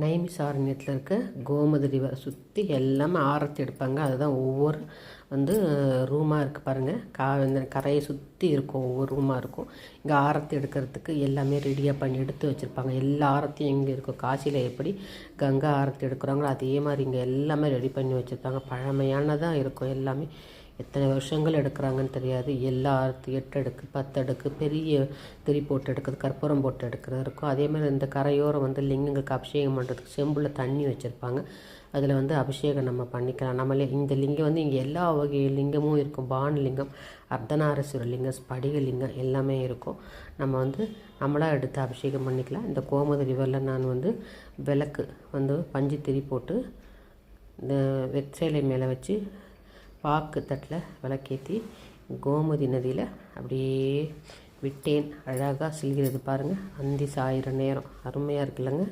நைமிசாரண்யத்தில் இருக்க கோமதி ரிவர் சுற்றி எல்லாமே ஆரத்தி எடுப்பாங்க. அதுதான் ஒவ்வொரு வந்து ரூமாக இருக்குது பாருங்கள் கா இந்த கரையை சுற்றி இருக்கும் ஒவ்வொரு ரூமாக இருக்கும். இங்கே ஆரத்தி எடுக்கிறதுக்கு எல்லாமே ரெடியாக பண்ணி எடுத்து வச்சுருப்பாங்க. எல்லா ஆரத்தியும் இங்கே இருக்கும் காசியில் எப்படி கங்கா ஆரத்தி எடுக்கிறாங்களோ அதே மாதிரி இங்கே எல்லாமே ரெடி பண்ணி வச்சுருப்பாங்க. பழமையானதாக இருக்கும் எல்லாமே. எத்தனை வருஷங்கள் எடுக்கிறாங்கன்னு தெரியாது. எல்லா எட்டு அடுக்கு பத்து அடுக்கு பெரிய திரி போட்டு எடுக்கிறது கற்பூரம் போட்டு எடுக்கிறது இருக்கும். அதே மாதிரி இந்த கரையோரம் வந்து லிங்கங்களுக்கு அபிஷேகம் பண்ணுறதுக்கு செம்பில் தண்ணி வச்சுருப்பாங்க. அதில் வந்து அபிஷேகம் நம்ம பண்ணிக்கலாம். நம்மளே இந்த லிங்கம் வந்து இங்கே எல்லா வகை லிங்கமும் இருக்கும். பானலிங்கம் அர்த்தநாரீஸ்வர லிங்கம் ஸ்படிக லிங்கம் எல்லாமே இருக்கும். நம்ம வந்து நம்மளாக எடுத்து அபிஷேகம் பண்ணிக்கலாம். இந்த கோமதி ரிவரில் நான் வந்து விளக்கு வந்து பஞ்சு திரி போட்டு இந்த வெற்றிலை மேலே வச்சு பாக்கு தட்டில் விளக்கேற்றி கோமதி நதியில் அப்படியே விட்டேன். அழகாக செல்கிறது பாருங்கள் அந்தி சாயிற நேரம். அருமையாக இருக்குல்லங்க